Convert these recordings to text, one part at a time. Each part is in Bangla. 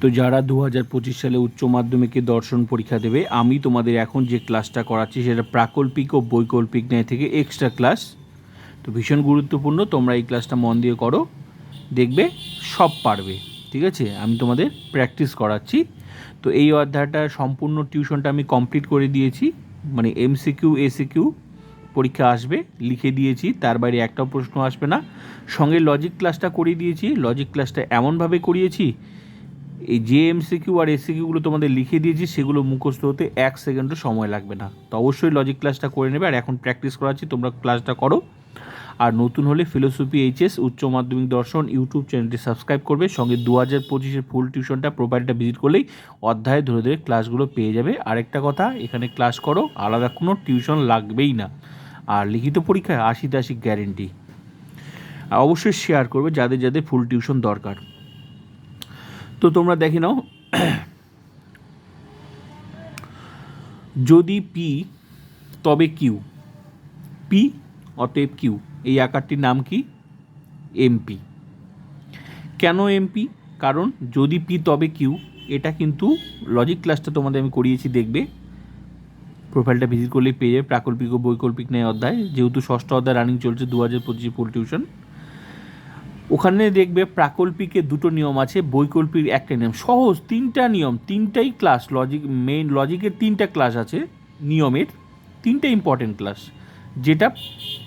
তো যারা দু হাজার পঁচিশ সালে উচ্চ মাধ্যমিকে দর্শন পরীক্ষা দেবে, আমি তোমাদের এখন যে ক্লাসটা করাচ্ছি সেটা প্রাকল্পিক ও বৈকল্পিক ন্যায় থেকে এক্সট্রা ক্লাস তো ভীষণ গুরুত্বপূর্ণ, তোমরা এই ক্লাসটা মন দিয়ে করো, দেখবে সব পারবে, ঠিক আছে? আমি তোমাদের প্র্যাকটিস করাচ্ছি। তো এই অধ্যায়টা সম্পূর্ণ টিউশনটা আমি কমপ্লিট করে দিয়েছি মানে এমসিকিউ এসিকিউ পরীক্ষা আসবে, লিখে দিয়েছি, তার বাইরে একটাও প্রশ্ন আসবে না। সঙ্গে লজিক ক্লাসটা করিয়ে দিয়েছি লজিক ক্লাসটা এমনভাবে করিয়েছি এই যে এমসিকিউ আর এসিকিউগুলো তোমাদের লিখে দিয়েছি, সেগুলো মুখস্থ হতে এক সেকেন্ডও সময় লাগবে না। তো অবশ্যই লজিক ক্লাসটা করে নেবে, আর এখন প্র্যাকটিস করাচ্ছি, তোমরা ক্লাসটা করো। আর নতুন হলে ফিলোসফি এইচএস উচ্চ মাধ্যমিক দর্শন ইউটিউব চ্যানেলটি সাবস্ক্রাইব করবে, সঙ্গে দু হাজার পঁচিশের ফুল টিউশনটা প্রোফাইলটা ভিজিট করলেই অধ্যায়ে ধরে ধরে ক্লাসগুলো পেয়ে যাবে। আরেকটা কথা, এখানে ক্লাস করো, আলাদা কোনো টিউশন লাগবেই না। আর লিখিত পরীক্ষায় আশি আশি গ্যারেন্টি অবশ্যই শেয়ার করবে যাদের যাদের ফুল টিউশন দরকার। তো তোমরা দেখে নাও। যদি পি, তবে কিউ। পি অতএব কিউ। এই আকারটির নাম কি? এমপি। কেন এমপি? কারণ যদি পি, তবে কিউ, এটা কিন্তু লজিক ক্লাসটা তোমাদের আমি করিয়েছি, দেখবে। প্রোফাইলটা ভিজিট করলেই পেয়ে যাবে, প্রাকল্পিক ও বৈকল্পিক ন্যায় অধ্যায়। যেহেতু ষষ্ঠ অধ্যায় রানিং চলছে দু হাজার পঁচিশে ফুল টিউশন ওখানে দেখবে প্রাকল্পিকের দুটো নিয়ম আছে বৈকল্পিক একটা নিয়ম। সহজ তিনটা নিয়ম, তিনটাই ক্লাস লজিক মেইন লজিকের তিনটা ক্লাস আছে নিয়মের, তিনটা ইম্পর্টেন্ট ক্লাস যেটা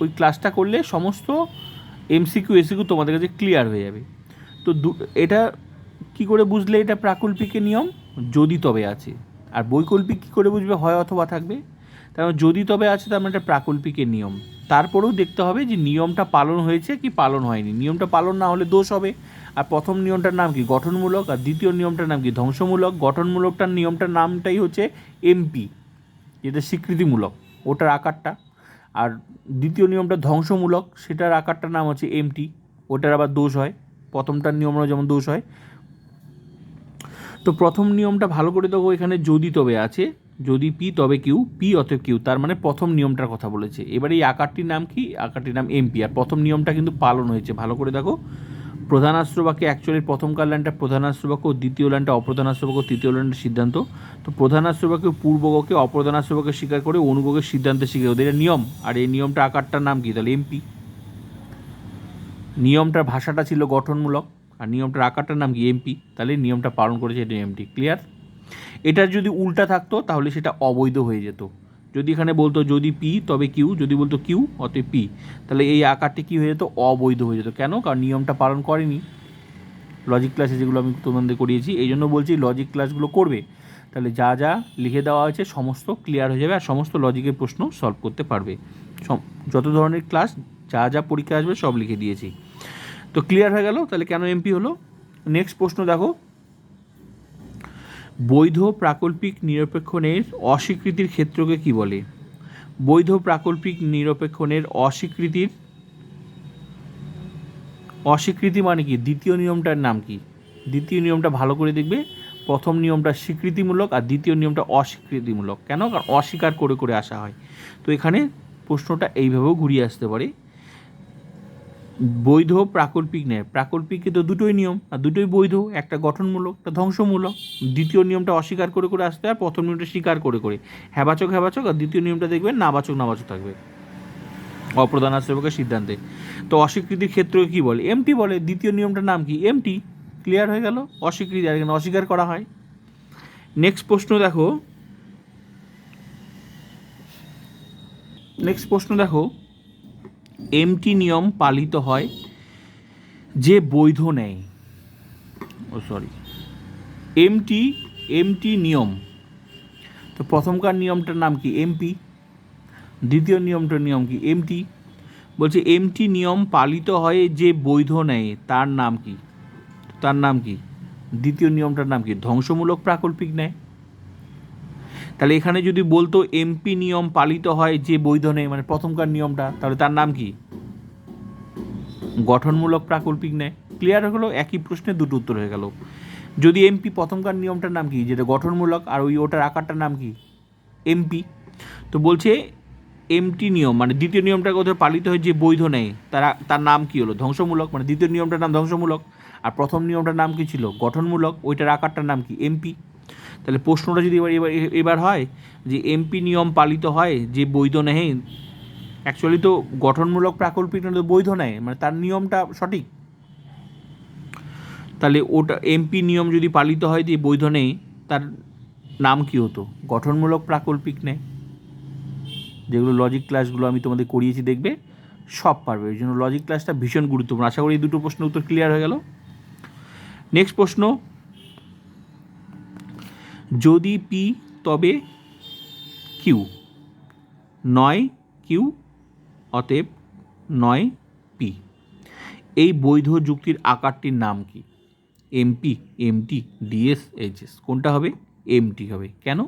ওই ক্লাসটা করলে সমস্ত এমসিকিউ এসিকিউ তোমাদের কাছে ক্লিয়ার হয়ে যাবে। তো এটা কি করে বুঝলে এটা প্রাকল্পিকের নিয়ম? যদি তবে আছে। আর বৈকল্পিক কী করে বুঝবে? হয় অথবা থাকবে। কারণ যদি তবে আছে, তার মানে এটা প্রাকল্পিকের নিয়ম। তারপরেও দেখতে হবে যে নিয়মটা পালন হয়েছে কি পালন হয়নি। নিয়মটা পালন না হলে দোষ হবে। আর প্রথম নিয়মটার নাম কি? গঠনমূলক। আর দ্বিতীয় নিয়মটার নাম কি? ধ্বংসমূলক। গঠনমূলকটার নিয়মটার নামটাই হচ্ছে এমপি যেটা স্বীকৃতিমূলক। ওটার আকারটা। আর দ্বিতীয় নিয়মটা ধ্বংসমূলক। সেটার আকারটার নাম হচ্ছে এমটি ওটার আবার দোষ হয়। প্রথমটার নিয়মও যেমন দোষ হয়। তো প্রথম নিয়মটা ভালো করে দেখো এখানে যদি তবে আছে। যদি পি তবে কিউ পি অতএব কিউ তার মানে প্রথম নিয়মটার কথা বলেছে। এবার এই আকারটির নাম কি? আকারটির নাম এমপি আর প্রথম নিয়মটা কিন্তু পালন হয়েছে। ভালো করে দেখো। প্রধানাস্ত্র বাক্যে অ্যাকচুয়ালি প্রথমকার লাইনটা প্রধানাস্ত্র বাক্য দ্বিতীয় লাইনটা অপ্রধানাস্ত্র বাক্য তৃতীয় লাইনটা সিদ্ধান্ত। তো প্রধানাস্ত্র বাক্যে পূর্বগকে অপ্রধানাস্ত্র বাক্যে স্বীকার করে অনুগকে সিদ্ধান্তে স্বীকার ওদের নিয়ম। আর এই নিয়মটা আকারটার নাম কি? তাহলে এমপি নিয়মটার ভাষাটা ছিল গঠনমূলক। আর নিয়মটার আকারটার নাম কি? এমপি তাহলে নিয়মটা পালন করেছে এটা এমটি ক্লিয়ার এটার যদি উল্টা থাকতো, তাহলে সেটা অবৈধ হয়ে যেত। যদি এখানে বলতো যদি পি, তবে কিউ, যদি বলতো কিউ, অতএব পি। তাহলে এই আকারটি কী হয়ে যেত? অবৈধ হয়ে যেত। কেন? কারণ নিয়মটা পালন করেনি। লজিক ক্লাসে যেগুলো আমি তোমাদের করিয়েছি, এই জন্য বলছি লজিক ক্লাসগুলো করবে। তাহলে যা যা লিখে দেওয়া হয়েছে, সমস্ত ক্লিয়ার হয়ে যাবে আর সমস্ত লজিকের প্রশ্ন সলভ করতে পারবে। যত ধরনের ক্লাস যা যা পরীক্ষা আসবে সব লিখে দিয়েছি। তো ক্লিয়ার হয়ে গেল? তাহলে কেন এমপি হলো? নেক্সট প্রশ্ন দেখো। বৈধ প্রাকল্পিক নিরপেক্ষণের অস্বীকৃতির ক্ষেত্রকে কি বলে? বৈধ প্রাকল্পিক নিরপেক্ষণের অস্বীকৃতির অস্বীকৃতি মানে কি? দ্বিতীয় নিয়মটার নাম কি? দ্বিতীয় নিয়মটা ভালো করে দেখবে। প্রথম নিয়মটা স্বীকৃতিমূলক আর দ্বিতীয় নিয়মটা অস্বীকৃতিমূলক। কেন? কারণ অস্বীকার করে করে আসা হয়। তো এখানে প্রশ্নটা এইভাবেও ঘুরিয়ে আসতে পারে। বৈধ প্রাকল্পিক নেয় প্রাকল্পিকে তো দুটোই নিয়ম, আর দুটোই বৈধ, একটা গঠনমূলক, একটা ধ্বংসমূলক। দ্বিতীয় নিয়মটা অস্বীকার করে করে আসতে হয় প্রথম নিয়মটা স্বীকার করে করে। হ্যাবাচক হ্যাবাচক, আর দ্বিতীয় নিয়মটা দেখবেন নাবাচক নাবাচক থাকবে। অপ্রধান আশ্রয়কের সিদ্ধান্তে। তো অস্বীকৃতির ক্ষেত্রে কি বলে? এমটি বলে, দ্বিতীয় নিয়মটার নাম কি? এমটি ক্লিয়ার হয়ে গেল? অস্বীকৃতি, আর এখানে অস্বীকার করা হয়। নেক্সট প্রশ্ন দেখো। নেক্সট প্রশ্ন দেখো। এমটি নিয়ম পালিত হয় যে বৈধ নেয় ও সরি এমটি এমটি নিয়ম। তো প্রথমকার নিয়মটার নাম কি? এমপি। দ্বিতীয় নিয়মটার নিয়ম কি? এমটি। বলছে, এমটি নিয়ম পালিত হয় যে বৈধ নেয় তার নাম কি? তার নাম কি? দ্বিতীয় নিয়মটার নাম কি? ধ্বংসমূলক প্রাকল্পিক নেয় তাহলে এখানে যদি বলতো এমপি নিয়ম পালিত হয় যে বৈধ নেই মানে প্রথমকার নিয়মটা, তাহলে তার নাম কি? গঠনমূলক প্রাকল্পিক নেয় ক্লিয়ার হয়ে গেলো একই প্রশ্নে দুটো উত্তর হয়ে গেল। যদি এমপি প্রথমকার নিয়মটার নাম কি? যেটা গঠনমূলক আর ওই ওটার আকারটার নাম কি? এমপি তো বলছে এমটি নিয়ম মানে দ্বিতীয় নিয়মটা কোথাও পালিত হয় যে বৈধ নেই, তারা তার নাম কি হলো? ধ্বংসমূলক মানে দ্বিতীয় নিয়মটার নাম ধ্বংসমূলক। আর প্রথম নিয়মটার নাম কি ছিল? গঠনমূলক, ওইটার আকারটার নাম কি? এমপি তাহলে প্রশ্নটা যদি এবার এবার এবার হয় যে এমপি নিয়ম পালিত হয়, যে বৈধ নেহে অ্যাকচুয়ালি তো গঠনমূলক প্রাকল্পিক তো বৈধ নেয় মানে তার নিয়মটা সঠিক? তাহলে ওটা এমপি নিয়ম যদি পালিত হয় যে বৈধ নেই, তার নাম কি হতো? গঠনমূলক প্রাকল্পিক নেয় যেগুলো লজিক ক্লাসগুলো আমি তোমাদের করিয়েছি, দেখবে? সব পারবে, ওই জন্য লজিক ক্লাসটা ভীষণ গুরুত্বপূর্ণ। আশা করি এই দুটো প্রশ্নের উত্তর ক্লিয়ার হয়ে গেল। নেক্সট প্রশ্ন যদি পি তবে কিউ নয় কিউ অতএব নয় পি এই বৈধ যুক্তির আকারটির নাম কি? এমপি এমটি ডিএস এইচএস কোনটা হবে? এমটি হবে। কেন?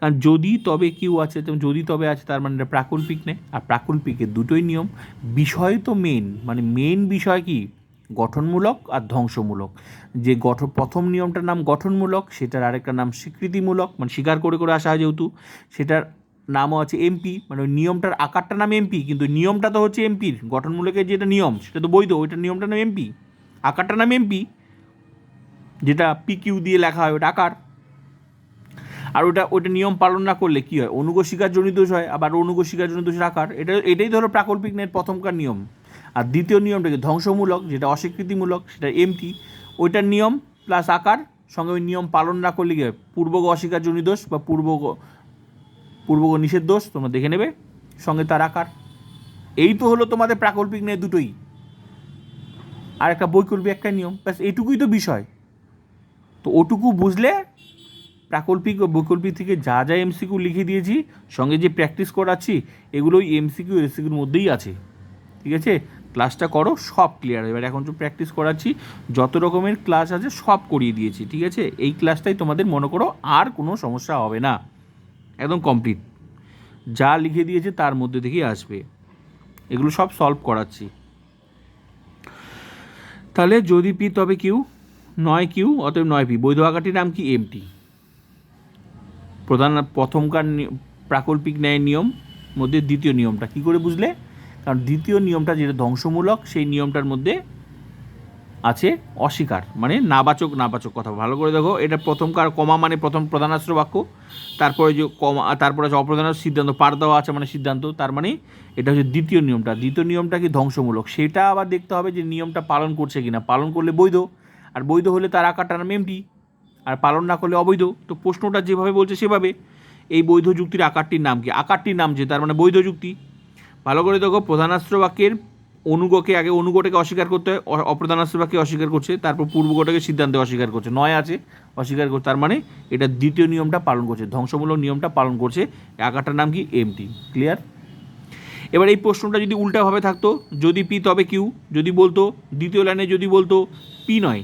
কারণ যদি তবে কিউ আছে যেমন যদি তবে আছে, তার মানে প্রাকল্পিক নেই আর প্রাকল্পিকের দুটোই নিয়ম। বিষয় তো মেন মানে মেন বিষয় কি? গঠনমূলক আর ধ্বংসমূলক। যে গঠন প্রথম নিয়মটার নাম গঠনমূলক, সেটার আরেকটা নাম স্বীকৃতিমূলক মানে স্বীকার করে করে আসা হয় যেহেতু। সেটার নামও আছে এমপি মানে ওই নিয়মটার আকারটার নাম এমপি কিন্তু নিয়মটা তো হচ্ছে এমপির গঠনমূলকের যেটা নিয়ম, সেটা তো বৈধ, ওইটার নিয়মটার নাম এমপি আকারটার নাম এমপি যেটা পি কিউ দিয়ে লেখা হয় ওটা আকার। আর ওটা ওটা নিয়ম পালন না করলে কী হয়? অনুগ জনিত দোষ হয়, আবার অনুগ জনিত দোষের আকার। এটা, এটাই ধরো প্রাকল্পিক নেট প্রথমকার নিয়ম। আর দ্বিতীয় নিয়মটাকে ধ্বংসমূলক, যেটা অস্বীকৃতিমূলক, সেটা এমটি ওইটার নিয়ম প্লাস আকার, সঙ্গে ওই নিয়ম পালন না করলে হয়? পূর্বগ অস্বীকার জনিত দোষ বা পূর্বগ পূর্বগ নিষেধ দোষ, তোমরা দেখে নেবে। সঙ্গে তার আকার। এই তো হলো তোমাদের প্রাকল্পিক নেই দুটোই। আর একটা বৈকল্পিক একটা নিয়ম। ব্যাস, এইটুকুই তো বিষয়। তো ওটুকু বুঝলে প্রাকল্পিক ও বৈকল্পিক থেকে যা যা এমসিকিউ লিখে দিয়েছি, সঙ্গে যে প্র্যাকটিস করাচ্ছি এগুলো ওই এমসিকিউ এসিকিউর মধ্যেই আছে। ঠিক আছে? ক্লাসটা করো, সব ক্লিয়ার এবার এখন তো প্র্যাকটিস করাচ্ছি, যত রকমের ক্লাস আছে সব করিয়ে দিয়েছি, ঠিক আছে? এই ক্লাসটাই তোমাদের মনে করো আর কোনো সমস্যা হবে না। একদম কমপ্লিট যা লিখে দিয়েছে তার মধ্যে থেকেই আসবে। এগুলো সব সলভ করাচ্ছি। তাহলে যদি পি, তবে কিউ, নয় কিউ, অতএব নয় পি। বৈধ আকারটির নাম কি? এমটি প্রধান, প্রথমকার প্রাকল্পিক ন্যায় নিয়ম, মধ্যে দ্বিতীয় নিয়মটা। কি করে বুঝলে? কারণ দ্বিতীয় নিয়মটা যেটা ধ্বংসমূলক, সেই নিয়মটার মধ্যে আছে অস্বীকার মানে নাবাচক নাবাচক কথা। ভালো করে দেখো, এটা প্রথমকার কমা মানে প্রথম প্রধানাস্ত্র বাক্য, তারপরে যে কমা, তারপরে আছে অপ্রধান, সিদ্ধান্ত, পার দেওয়া আছে মানে সিদ্ধান্ত, তার মানে এটা হচ্ছে দ্বিতীয় নিয়মটা। দ্বিতীয় নিয়মটা কি ধ্বংসমূলক? সেটা আবার দেখতে হবে যে নিয়মটা পালন করছে কিনা। পালন করলে বৈধ, আর বৈধ হলে তার আকারটার নাম এমটি আর পালন না করলে অবৈধ। তো প্রশ্নটা যেভাবে বলছে সেভাবে, এই বৈধ যুক্তির আকারটির নাম কি? আকারটির নাম যে, তার মানে বৈধ যুক্তি। ভালো করে দেখো প্রধানাস্ত্র বাক্যের অনুগকে আগে, অনুগটাকে অস্বীকার করতে হয় অপ্রধানাস্ত্র বাক্যে অস্বীকার করছে, তারপর পূর্বগটাকে সিদ্ধান্তে অস্বীকার করছে। নয় আছে, অস্বীকার করছে তার মানে এটা দ্বিতীয় নিয়মটা পালন করছে, ধ্বংসমূলক নিয়মটা পালন করছে এই আকারটার নাম কি? এমটি। ক্লিয়ার? এবার এই প্রশ্নটা যদি উল্টাভাবে থাকতো, যদি পি তবে কিউ, যদি বলতো, দ্বিতীয় লাইনে যদি বলতো পি নয়,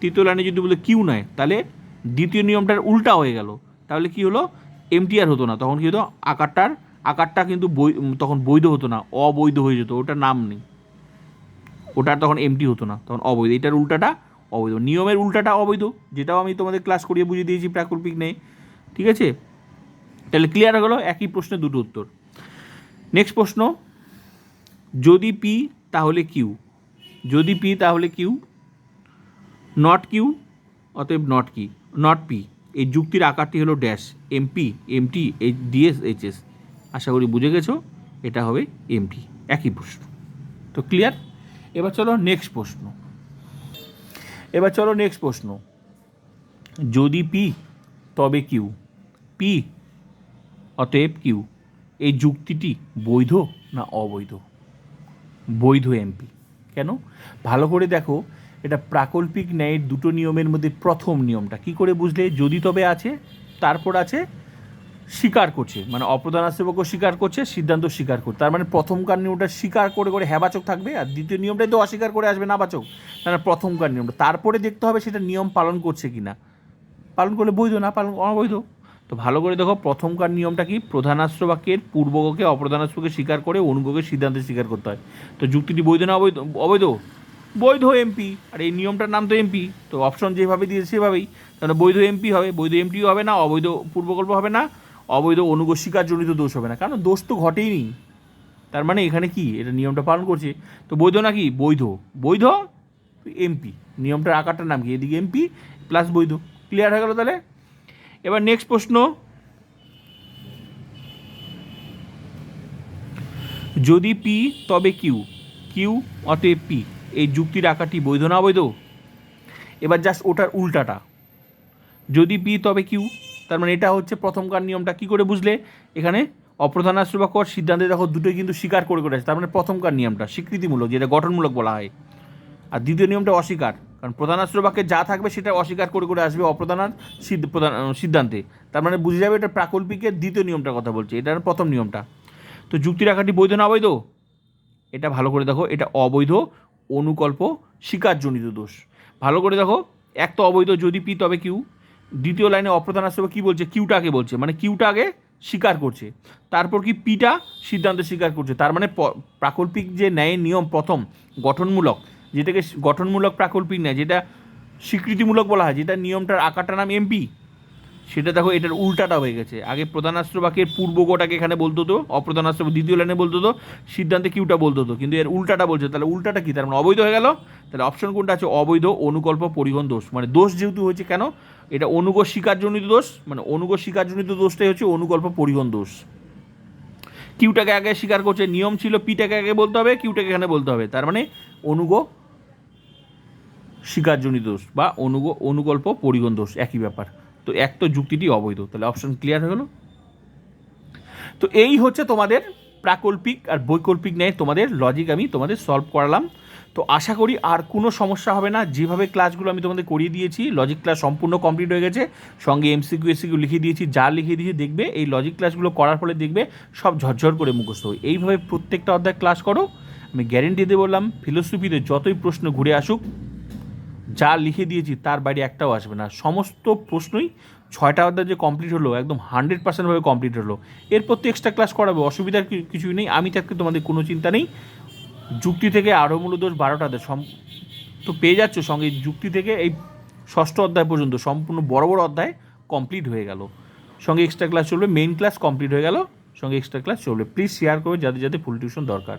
তৃতীয় লাইনে যদি বলতো কিউ নয়, তাহলে দ্বিতীয় নিয়মটার উল্টা হয়ে গেল। তাহলে কি হলো? এমটি আর হতো না, তখন কি হতো? আকারটার আকারটা কিন্তু তখন বৈধ হতো না, অবৈধ হয়ে যেত, ওটার নাম নেই। ওটার তখন এমটি হতো না, তখন অবৈধ। এটার উল্টাটা অবৈধ। নিয়মের উল্টাটা অবৈধ, যেটাও আমি তোমাদের ক্লাস করিয়ে বুঝিয়ে দিয়েছি প্রাকল্পিক নেই ঠিক আছে? তাহলে ক্লিয়ার হয়ে গেলো, একই প্রশ্নের দুটো উত্তর। নেক্সট প্রশ্ন, যদি পি তাহলে কিউ যদি পি তাহলে কিউ নট কিউ অতএব নট কি নট পি এই যুক্তির আকারটি হলো dash MP MT H DS HS আশা করি বুঝে গেছো, এটা হবে এমটি একই প্রশ্ন। তো ক্লিয়ার এবার চলো নেক্সট প্রশ্ন। এবার চলো নেক্সট প্রশ্ন। যদি পি তবে কিউ পি অতএব কিউ এই যুক্তিটি বৈধ না অবৈধ? বৈধ এমপি কেন? ভালো করে দেখো, এটা প্রাকল্পিক ন্যায়ের দুটো নিয়মের মধ্যে প্রথম নিয়মটা। কি করে বুঝলে? যদি তবে আছে, তারপর আছে স্বীকার করছে। মানে অপ্রধান সেবকও স্বীকার করছে, সিদ্ধান্ত স্বীকার করছে। তার মানে প্রথমকার নিয়মটা স্বীকার করে করে হ্যাবাচক থাকবে, আর দ্বিতীয় নিয়মটাই তো অস্বীকার করে আসবে নাবাচক তার মানে প্রথমকার নিয়মটা? তারপরে দেখতে হবে সেটা নিয়ম পালন করছে কি না পালন করলে বৈধ না? পালন অবৈধ। তো ভালো করে দেখো প্রথমকার নিয়মটা কি? প্রধানাস্ত্র বাক্যের পূর্বগকে অপ্রধানাস্ত্রকে স্বীকার করে অনুগকে সিদ্ধান্তে স্বীকার করতে হয়। তো যুক্তিটি বৈধ না অবৈধ? অবৈধ। বৈধ এমপি আর এই নিয়মটার নাম তো এমপি তো অপশন যেভাবে দিয়েছে সেভাবেই। তাহলে বৈধ এমপি হবে। বৈধ এমপিও হবে না, অবৈধ পূর্বকল্প হবে না। অবৈধ অনুগ স্বীকারজনিত দোষ হবে না। কারণ দোষ তো ঘটেইনি তার মানে এখানে কি? এটা নিয়মটা পালন করছে। তো বৈধ নাকি বৈধ। বৈধ এমপি। নিয়মটার আকারটার নাম কি? এদিকে এমপি প্লাস বৈধ। ক্লিয়ার হয়ে গেল তাহলে? এবার নেক্সট প্রশ্ন। যদি পি তবে কিউ কিউ অতএব পি এই যুক্তির আকারটি বৈধ না বৈধ এবার জাস্ট ওটার উল্টাটা। যদি পি তবে কিউ তার মানে এটা হচ্ছে প্রথমকার নিয়মটা। কি করে বুঝলে? এখানে অপ্রধানাশ্র বা কর সিদ্ধান্তে দেখো দুটোই কিন্তু স্বীকার করে করে আছে তার মানে প্রথমকার নিয়মটা, স্বীকৃতিমূলক, যেটা গঠনমূলক বলা হয়। আর দ্বিতীয় নিয়মটা অস্বীকার, কারণ প্রধানাশ্র বাক্যে যা থাকবে সেটা অস্বীকার করে করে আসবে অপ্রধানার প্রধান সিদ্ধান্তে। তার মানে বুঝে যাবে এটা প্রাকল্পিকের দ্বিতীয় নিয়মটার কথা বলছে এটার প্রথম নিয়মটা। তো যুক্তি রাখাটি বৈধ না অবৈধ? এটা ভালো করে দেখো, এটা অবৈধ, অনুকল্প, স্বীকারজনিত দোষ। ভালো করে দেখো, এক তো অবৈধ যদি পি, তবে কিউ। দ্বিতীয় লাইনে অপ্রধান আসবে কী বলছে? কিউটাকে বলছে। মানে কিউটা আগে স্বীকার করছে। তারপর কি পিটা সিদ্ধান্ত স্বীকার করছে। তার মানে প্রাকল্পিক যে ন্যায়ের নিয়ম প্রথম, গঠনমূলক, যেটাকে গঠনমূলক প্রাকল্পিক ন্যায়, যেটা স্বীকৃতিমূলক বলা হয়, যেটা নিয়মটার আকারটার নাম এমপি সেটা দেখো, এটার উল্টাটা হয়ে গেছে। আগে প্রধানাস্ত্র বাক্যের পূর্বকটাকে এখানে বলতো তো অপ্রধানাস্ত্র দ্বিতীয় লাইনে বলতো তো, সিদ্ধান্তে কিউটা বলতো তো। কিন্তু এর উল্টাটা বলছে, তাহলে উল্টাটা কি? তার মানে অবৈধ হয়ে গেল। তাহলে অপশন কোনটা আছে? অবৈধ, অনুকল্প, পরিবহন দোষ। মানে দোষ যেহেতু হয়েছে কেন? এটা অনুগ শিকারজনিত দোষ। মানে অনুগ শিকারজনিত দোষটাই হচ্ছে অনুকল্প, পরিবহন দোষ। কিউটাকে আগে স্বীকার করছে, নিয়ম ছিল পিটাকে আগে বলতে হবে, কিউটাকে এখানে বলতে হবে। তার মানে অনুগ স্বীকারজনিত দোষ বা অনুগ, অনুকল্প পরিগণ দোষ, একই ব্যাপার। তো এক তো যুক্তিটি অবৈধ। তাহলে অপশন ক্লিয়ার হয়ে গেল। তো এই হচ্ছে তোমাদের প্রাকল্পিক আর বৈকল্পিক ন্যায় তোমাদের লজিক আমি তোমাদের সলভ করালাম। তো আশা করি আর কোনো সমস্যা হবে না। যেভাবে ক্লাসগুলো আমি তোমাদের করিয়ে দিয়েছি লজিক ক্লাস সম্পূর্ণ কমপ্লিট হয়ে গেছে। সঙ্গে এমসিকিউ এসিকিউ লিখে দিয়েছি, যা লিখে দিয়েছি দেখবে, এই লজিক ক্লাসগুলো করার ফলে দেখবে সব ঝরঝর করে মুখস্থ হয় এইভাবে প্রত্যেকটা অধ্যায় ক্লাস করো। আমি গ্যারেন্টি দিয়ে বললাম ফিলোসফিতে যতই প্রশ্ন ঘুরে আসুক যা লিখে দিয়েছি তার বাইরে একটাও আসবে না। সমস্ত প্রশ্নই ছয়টা অধ্যায় যে কমপ্লিট হলো, একদম হান্ড্রেড পার্সেন্টভাবে কমপ্লিট হলো। এরপর তো এক্সট্রা ক্লাস করাবে, অসুবিধার কিছুই নেই। আমি থাকতে তোমাদের কোনো চিন্তা নেই। যুক্তি থেকে আরও মূলদোষ বারোটা অধ্যায় সম তো পেয়ে যাচ্ছ সঙ্গে যুক্তি থেকে এই ষষ্ঠ অধ্যায় পর্যন্ত, সম্পূর্ণ বড় বড় অধ্যায় কমপ্লিট হয়ে গেল। সঙ্গে এক্সট্রা ক্লাস চলবে মেইন ক্লাস কমপ্লিট হয়ে গেল, সঙ্গে এক্সট্রা ক্লাস চলবে। প্লিজ শেয়ার করবে যাদের যাদের ফুল টিউশন দরকার।